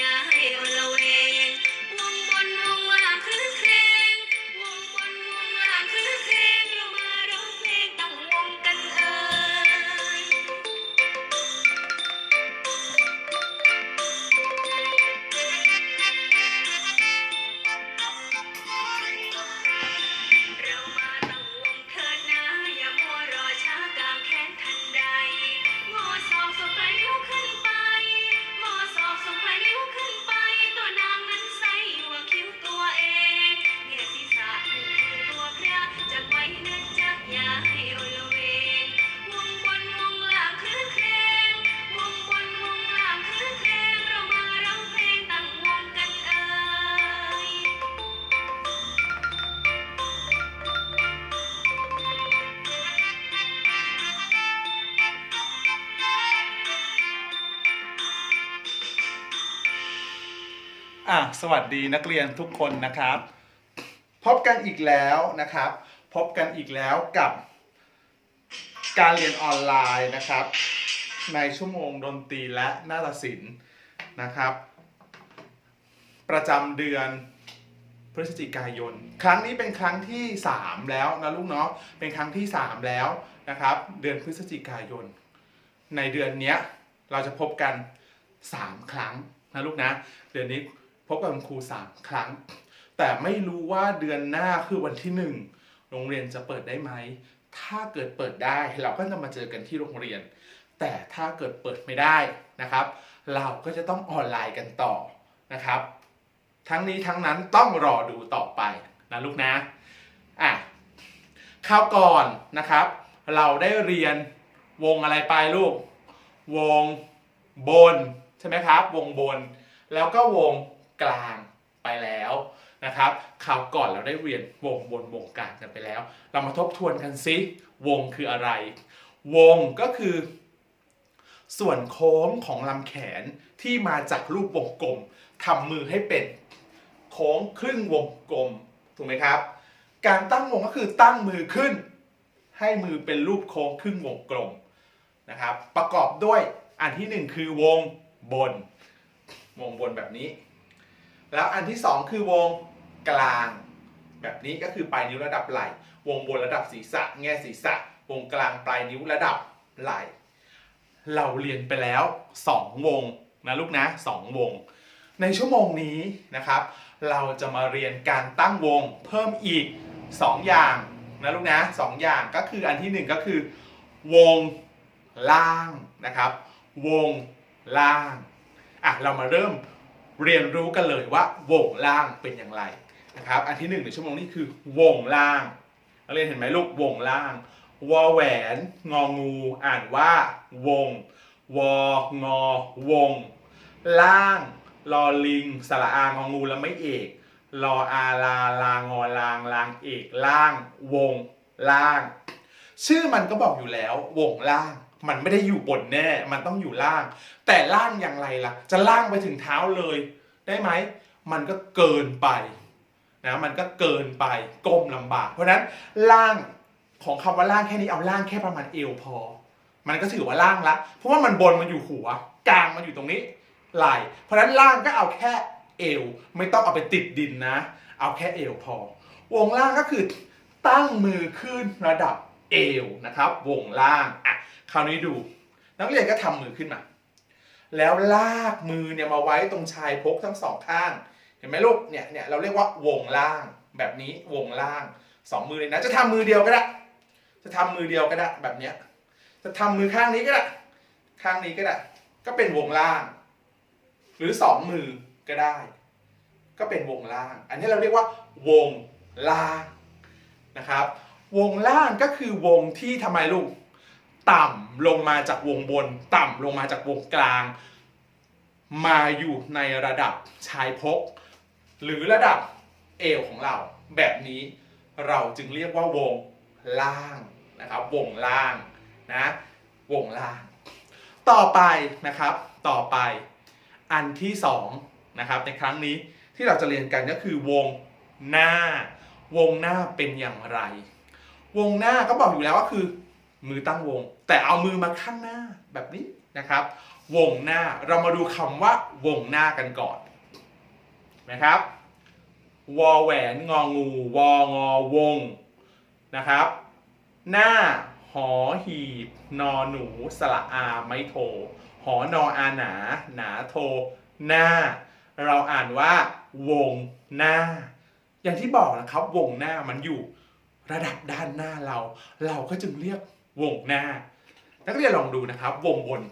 yeah. อะสวัสดีนักเรียนทุกคนนะครับ พบกันอีกแล้วนะครับ พบกันอีกแล้วกับการเรียนออนไลน์นะครับ ในชั่วโมงดนตรีและนาฏศิลป์นะครับ ประจำเดือนพฤศจิกายน ครั้งนี้เป็นครั้งที่ 3 แล้วนะลูกเนาะเป็นครั้งที่ 3 แล้วนะครับ เดือนพฤศจิกายน ในเดือนเนี้ยเราจะพบกัน 3 ครั้งนะลูกนะ เดือนนี้ พบกับคุณครู3ครั้ง แต่ไม่รู้ว่าเดือนหน้าคือวันที่1โรงเรียนจะเปิดได้ไหม ถ้าเกิดเปิดได้เราก็จะมาเจอกันที่โรงเรียน แต่ถ้าเกิดเปิดไม่ได้นะครับ เราก็จะต้องออนไลน์กันต่อนะครับ ทั้งนี้ทั้งนั้นต้องรอดูต่อไปนะลูกนะอะคราวก่อนนะครับ เราได้เรียนวงอะไรไปลูก วงบนใช่ไหมครับ วงบน แล้วก็วง กลางไปแล้วนะครับคราวก่อนเราได้เรียนวงบนวงกลางกันไปแล้ว เรามาทบทวนกันซิวงคืออะไร วงก็คือ ส่วนโค้งของลำแขนที่มาจากรูปวงกลมทำมือให้เป็นโค้งครึ่งวงกลมถูกไหมครับ การตั้งวงก็คือตั้งมือขึ้น ให้มือเป็นรูปโค้งครึ่งวงกลมนะครับ ประกอบด้วยอันที่หนึ่งคือวงบน วงบนแบบนี้ แล้วอันที่สองคือวงกลาง แบบนี้ก็คือปลายนิ้วระดับไหล่ วงบนระดับศีรษะ แง่ศีรษะ วงกลางปลายนิ้วระดับไหล่ เราเรียนไปแล้ว 2 วงนะลูกนะ 2 วง ในชั่วโมงนี้นะครับ เราจะมาเรียนการตั้งวงเพิ่มอีก 2 อย่างนะลูกนะสองอย่างก็คืออันที่หนึ่งก็คือ วงล่างนะครับ วงล่างอะเรามาเริ่ม เรียนรู้กันเลยว่าวงล่างเป็นอย่างไรนะครับอันที่หนึ่งในชั่วโมงนี้คือวงล่างนักเรียนเห็นไหมลูกวงล่างวอแหวนงองู อ่านว่าวงวองอวง ล่างลอลิงสระอางองูแล้วไม่เอกรออาลาลางอลางลางเอกล่าง วง ล่าง ชื่อมันก็บอกอยู่แล้ววงล่าง มันไม่ได้อยู่บนแน่ มันต้องอยู่ล่าง แต่ล่างอย่างไรล่ะ จะล่างไปถึงเท้าเลย ได้ไหม มันก็เกินไปนะมันก็เกินไปก้มลำบาก เพราะฉะนั้นล่างของคำว่าล่างแค่นี้เอาล่างแค่ประมาณเอวพอ มันก็ถือว่าล่างละ เพราะว่ามันบนมันอยู่หัว กลางมันอยู่ตรงนี้ไหลเพราะฉะนั้นล่างก็เอาแค่เอว ไม่ต้องเอาไปติดดินนะ เอาแค่เอวพอ วงล่างก็คือตั้งมือขึ้นระดับ เอวนะครับวงล่างอะคราวนี้ดู นักเรียนก็ทำมือขึ้นมา แล้วลากมือเนี่ยมาไว้ตรงชายพกทั้งสองข้าง เห็นไหมลูกเนี่ยเนี่ยเราเรียกว่าวงล่างแบบนี้วงล่างสองมือเลยนะจะทำมือเดียวก็ได้จะทำมือเดียวก็ได้แบบเนี้ยจะทำมือข้างนี้ก็ได้ข้างนี้ก็ได้ ก็เป็นวงล่าง หรือสองมือก็ได้ ก็เป็นวงล่าง อันนี้เราเรียกว่าวงล่างนะครับ วงล่างก็คือวงที่ทำไมลูก ต่ำลงมาจากวงบน ต่ำลงมาจากวงกลาง มาอยู่ในระดับชายพก หรือระดับเอวของเรา แบบนี้เราจึงเรียกว่าวงล่างนะครับวงล่างนะวงล่าง ต่อไปนะครับต่อไปอันที่สองนะครับในครั้งนี้ที่เราจะเรียนกันก็คือวงหน้า วงหน้าเป็นอย่างไร วงหน้าก็บอกอยู่แล้วว่าคือ มือตั้งวง แต่เอามือมาข้างหน้าแบบนี้นะครับ วงหน้าเรามาดูคำว่า วงหน้ากันก่อนนะครับวอแหวนงองูวองอวงนะครับ หน้าหอหีบนอหนูสระอาไม้โท หอนออาหนา หนาโท หน้า เราอ่านว่า วงหน้า อย่างที่บอกนะครับ วงหน้ามันอยู่ ระดับด้านหน้าเรา เราก็จึงเรียกวงหน้า นักเรียนลองดูนะครับ วงบน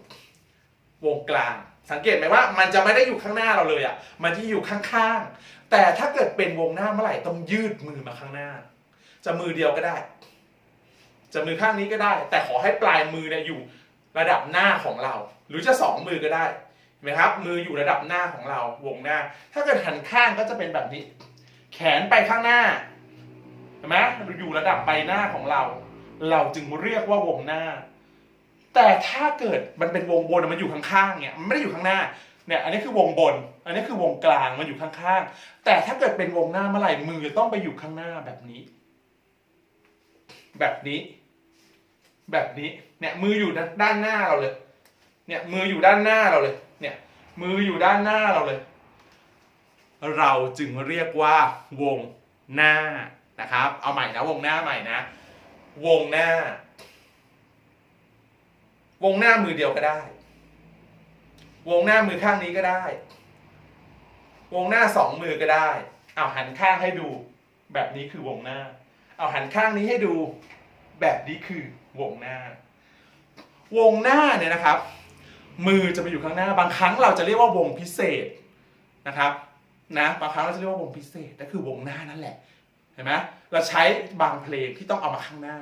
วงกลาง สังเกตไหมว่า มันจะไม่ได้อยู่ข้างหน้าเราเลยอะ มันที่อยู่ข้างๆ แต่ถ้าเกิดเป็นวงหน้าเมื่อไหร่ต้องยืดมือมาข้างหน้า จะมือเดียวก็ได้ จะมือข้างนี้ก็ได้ แต่ขอให้ปลายมือเนี่ยอยู่ระดับหน้าของเรา หรือจะสองมือก็ได้เห็นไหมครับ มืออยู่ระดับหน้าของเรา วงหน้า ถ้าเกิดหันข้างก็จะเป็นแบบนี้ แขนไปข้างหน้า เห็นไหมอยู่ระดับใบหน้าของเรา เราจึงเรียกว่าวงหน้า แต่ถ้าเกิดมันเป็นวงบนมันอยู่ข้างๆเนี่ยมันไม่ได้อยู่ข้างหน้าเนี่ยอันนี้คือวงบน อันนี้คือวงกลางมันอยู่ข้างๆ แต่ถ้าเกิดเป็นวงหน้าเมื่อไหร่มือต้องไปอยู่ข้างหน้าแบบนี้ แบบนี้ แบบนี้เนี่ยมืออยู่ด้านหน้าเราเลย เนี่ยมืออยู่ด้านหน้าเราเลย เนี่ยมืออยู่ด้านหน้าเราเลย เราจึงเรียกว่าวงหน้า นะครับ เอาใหม่นะวงหน้าใหม่นะ วงหน้า วงหน้ามือเดียวก็ได้ วงหน้ามือข้างนี้ก็ได้ วงหน้าสองมือก็ได้ เอาหันข้างให้ดู แบบนี้คือวงหน้า เอาหันข้างนี้ให้ดู แบบนี้คือวงหน้า วงหน้าเนี่ยนะครับ มือจะไปอยู่ข้างหน้า บางครั้งเราจะเรียกว่าวงพิเศษนะครับนะบางครั้งเราจะเรียกว่าวงพิเศษนั่นคือวงหน้านั่นแหละ ห็นไหมเราใช้บางเพลงที่ต้องเอามาข้างหน้า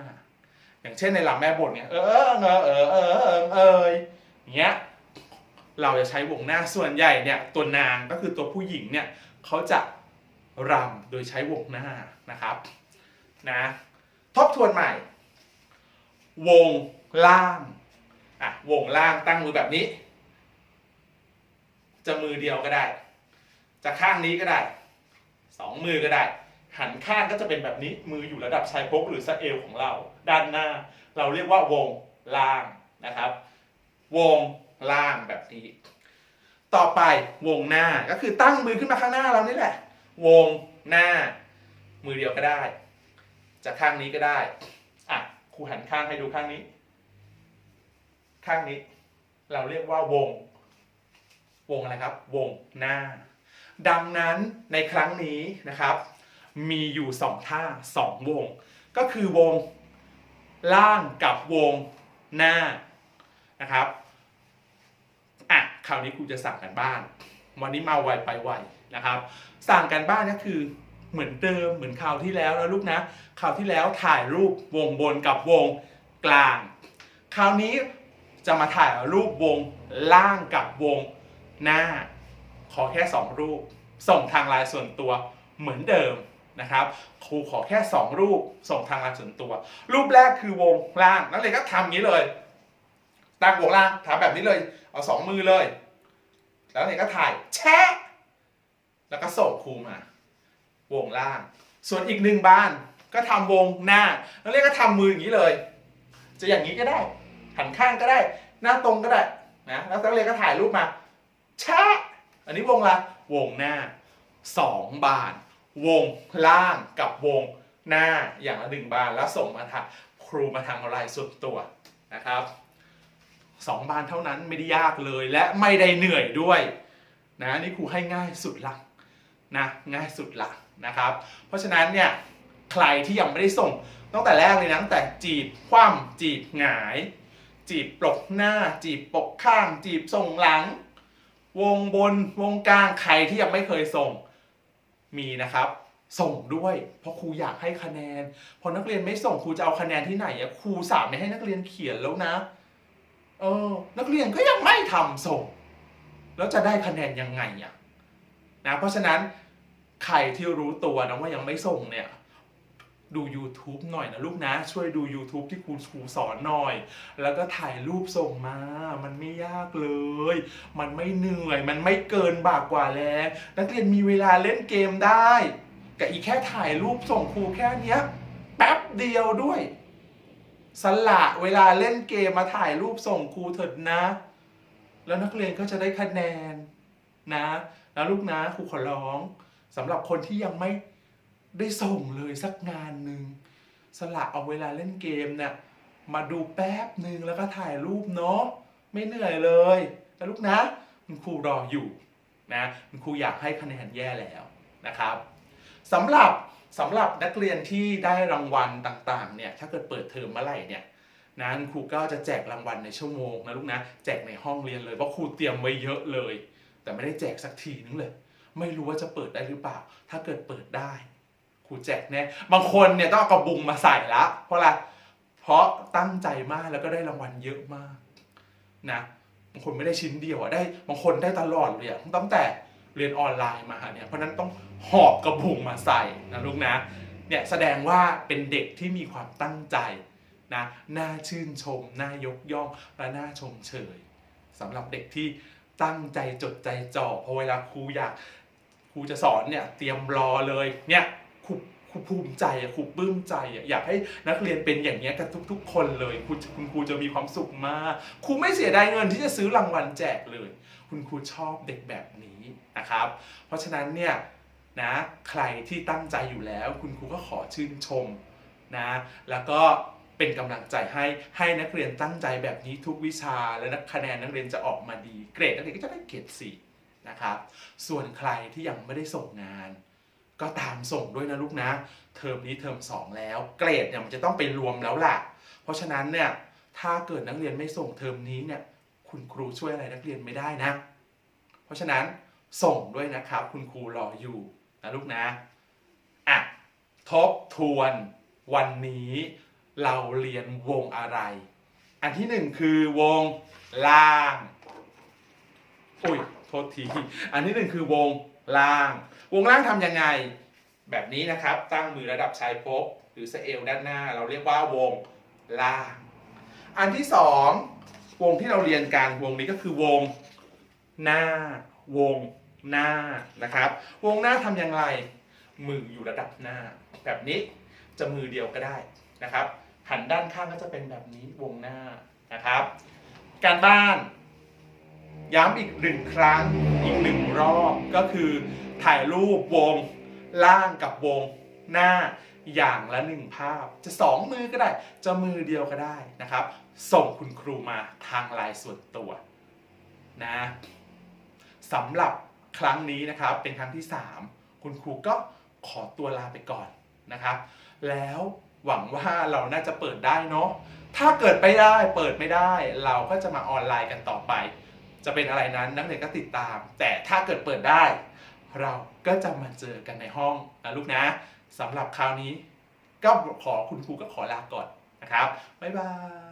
อย่างเช่นในลำแม่บทเนี่ยเออเออเออเออเออเออเอออย่างเงี้ยเราจะใช้วงหน้าส่วนใหญ่เนี่ยตัวนางก็คือตัวผู้หญิงเนี่ยเขาจะรำโดยใช้วงหน้านะครับนะทบทวนใหม่ วงล่างอะวงล่างตั้งมือแบบนี้ จะมือเดียวก็ได้ จะข้างนี้ก็ได้สองมือก็ได้ หันข้างก็จะเป็นแบบนี้มืออยู่ระดับชายโครงหรือสะเอวของเรา ด้านหน้า เราเรียกว่าวงล่างนะครับ วงล่างแบบนี้ ต่อไปวงหน้าก็คือตั้งมือขึ้นมาข้างหน้าเรานี่แหละ วงหน้า มือเดียวก็ได้จะข้างนี้ก็ได้อะครูหันข้างให้ดูข้างนี้ ข้างนี้ เราเรียกว่าวง วงอะไรครับ วงหน้า ดังนั้นในครั้งนี้นะครับ มีอยู่สองท่าสองวง ก็คือวงล่างกับวงหน้านะครับอะคราวนี้ครูจะสั่งกันบ้าน วันนี้มาไวไปไวนะครับ สั่งกันบ้านก็คือเหมือนเดิมเหมือนคราวที่แล้วนะลูกนะคราวที่แล้วถ่ายรูปวงบนกับวงกลาง คราวนี้จะมาถ่ายรูปวงล่างกับวงหน้า ขอแค่ 2 รูป ส่งทางไลน์ส่วนตัวเหมือนเดิม นะครับครูขอแค่ 2 รูปส่งทางไลน์ส่วนตัว รูปแรกคือวงล่างนักเรียนก็ทำอย่างนี้เลยตั้งวงล่างทำแบบนี้เลยเอาสองมือเลย แล้วนักเรียนก็ถ่ายแชะแล้วก็ส่งครูมา วงล่าง ส่วนอีกหนึ่งบ้านก็ทำวงหน้านักเรียนก็ทำมืออย่างนี้เลย จะอย่างนี้ก็ได้หันข้างก็ได้ หน้าตรงก็ได้นะแล้วนักเรียนก็ถ่ายรูปมาแชะอันนี้วงละวงหน้าสองบาน วงล่างกับวงหน้าอย่างละหนึ่งบานแล้วส่งมาทางครูมาทางไลน์ส่วนตัวนะครับสองบานเท่านั้นไม่ได้ยากเลยและไม่ได้เหนื่อยด้วยนะนี่ครูให้ง่ายสุดละนะง่ายสุดละนะครับ เพราะฉะนั้นเนี่ยใครที่ยังไม่ได้ส่งตั้งแต่แรกเลยนะตั้งแต่จีบคว่ำจีบหงาย จีบปลกหน้า จีบปกข้าง จีบส่งหลัง วงบนวงกลางใครที่ยังไม่เคยส่ง มีนะครับส่งด้วย เพราะครูอยากให้คะแนน พอนักเรียนไม่ส่งครูจะเอาคะแนนที่ไหนอะครูสามไม่ให้นักเรียนเขียนแล้วนะ เออ นักเรียนก็ยังไม่ทำส่ง แล้วจะได้คะแนนยังไงอะนะเพราะฉะนั้นใครที่รู้ตัวนะว่ายังไม่ส่งเนี่ย ดู YouTube หน่อยนะลูกนะ ช่วยดู YouTube ที่ครูครูสอนหน่อย แล้วก็ถ่ายรูปส่งมา มันไม่ยากเลย มันไม่เหนื่อย มันไม่เกินบากกว่าแรงนักเรียนมีเวลาเล่นเกมได้กับอีกแค่ถ่ายรูปส่งครูแค่เนี้ยแป๊บเดียวด้วย สละเวลาเล่นเกมมาถ่ายรูปส่งครูเถิดนะ แล้วนักเรียนก็จะได้คะแนนนะ แล้วลูกนะครูขอร้องสำหรับคนที่ยังไม่ ได้ส่งเลยสักงานหนึ่งสละเอาเวลาเล่นเกมเนี่ยมาดูแป๊บหนึ่งแล้วก็ถ่ายรูปเนาะไม่เหนื่อยเลยนะลูกนะคุณครูรออยู่นะคุณครูอยากให้คะแนนแย่แล้วนะครับสำหรับสำหรับนักเรียนที่ได้รางวัลต่างๆเนี่ยถ้าเกิดเปิดเทอมเมื่อไหร่เนี่ยนะคุณครูก็จะแจกรางวัลในชั่วโมงนะลูกนะแจกในห้องเรียนเลยเพราะครูเตรียมไว้เยอะเลย แต่ไม่ได้แจกสักทีนึงเลย ไม่รู้ว่าจะเปิดได้หรือเปล่า ถ้าเกิดเปิดได้ ครูแจกแน่บางคนเนี่ยต้องเอากระบุงมาใส่ละเพราะอะไรเพราะตั้งใจมากแล้วก็ได้รางวัลเยอะมากนะบางคนไม่ได้ชิ้นเดียวอะได้บางคนได้ตลอดเลยอะตั้งแต่เรียนออนไลน์มาเนี่ยเพราะนั้นต้องหอบกระบุงมาใส่นะลูกนะเนี่ยแสดงว่าเป็นเด็กที่มีความตั้งใจนะน่าชื่นชม น่ายกย่อง และน่าชมเชยสำหรับเด็กที่ตั้งใจจดใจจ่อพราะเวลาครูอยากครูจะสอนเนี่ยเตรียมรอเลยเนี่ย รูภูมิใจอะครูปลื้มใจอะอยากให้นักเรียนเป็นอย่างเงี้ยกันทุก ๆ คนเลยครูคุณครูจะมีความสุขมากครูไม่เสียดายเงินที่จะซื้อรางวัลแจกเลย คุณครูชอบเด็กแบบนี้นะครับ เพราะฉะนั้นเนี่ยนะใครที่ตั้งใจอยู่แล้ว คุณครูก็ขอชื่นชมนะแล้วก็เป็นกำลังใจให้ให้นักเรียนตั้งใจแบบนี้ทุกวิชา และนักคะแนนนักเรียนจะออกมาดี เกรดนักเรียนก็จะได้เกรดสี่นะครับส่วนใครที่ยังไม่ได้ส่งงาน ก็ตามส่งด้วยนะลูกนะ เทอมนี้เทอมสองแล้ว เกรดเนี่ยมันจะต้องไปรวมแล้วล่ะ เพราะฉะนั้นเนี่ยถ้าเกิดนักเรียนไม่ส่งเทอมนี้เนี่ยคุณครูช่วยอะไรนักเรียนไม่ได้นะ เพราะฉะนั้นส่งด้วยนะครับ คุณครูรออยู่นะลูกนะอะทบทวนวันนี้เราเรียนวงอะไร อันที่หนึ่งคือวงล่าง อุ้ยโทษที อันที่หนึ่งคือวง ล่าง วงล่างทำยังไง แบบนี้นะครับ ตั้งมือระดับชายพกหรือสเอวด้านหน้า เราเรียกว่าวงล่าง อันที่สองวงที่เราเรียนกันวงนี้ก็คือวงหน้าวงหน้านะครับ วงหน้าทำอย่างไร มืออยู่ระดับหน้า แบบนี้จะมือเดียวก็ได้นะครับ หันด้านข้างก็จะเป็นแบบนี้วงหน้านะครับ การบ้าน ย้ำอีกหนึ่งครั้งอีกหนึ่งรอบก็คือถ่ายรูปวงล่างกับวงหน้าอย่างละหนึ่งภาพ จะสองมือก็ได้ จะมือเดียวก็ได้นะครับ ส่งคุณครูมาทางไลน์ส่วนตัวนะสำหรับครั้งนี้นะครับเป็นครั้งที่ 3 คุณครูก็ขอตัวลาไปก่อนนะครับ แล้วหวังว่าเราน่าจะเปิดได้เนาะถ้าเกิดไม่ได้เปิดไม่ได้ เราก็จะมาออนไลน์กันต่อไป จะเป็นอะไรนั้นนักเรียนก็ติดตาม แต่ถ้าเกิดเปิดได้ เราก็จะมาเจอกันในห้องนะลูกนะสำหรับคราวนี้ ก็ขอคุณครูก็ขอลาก่อนนะครับ บ๊ายบาย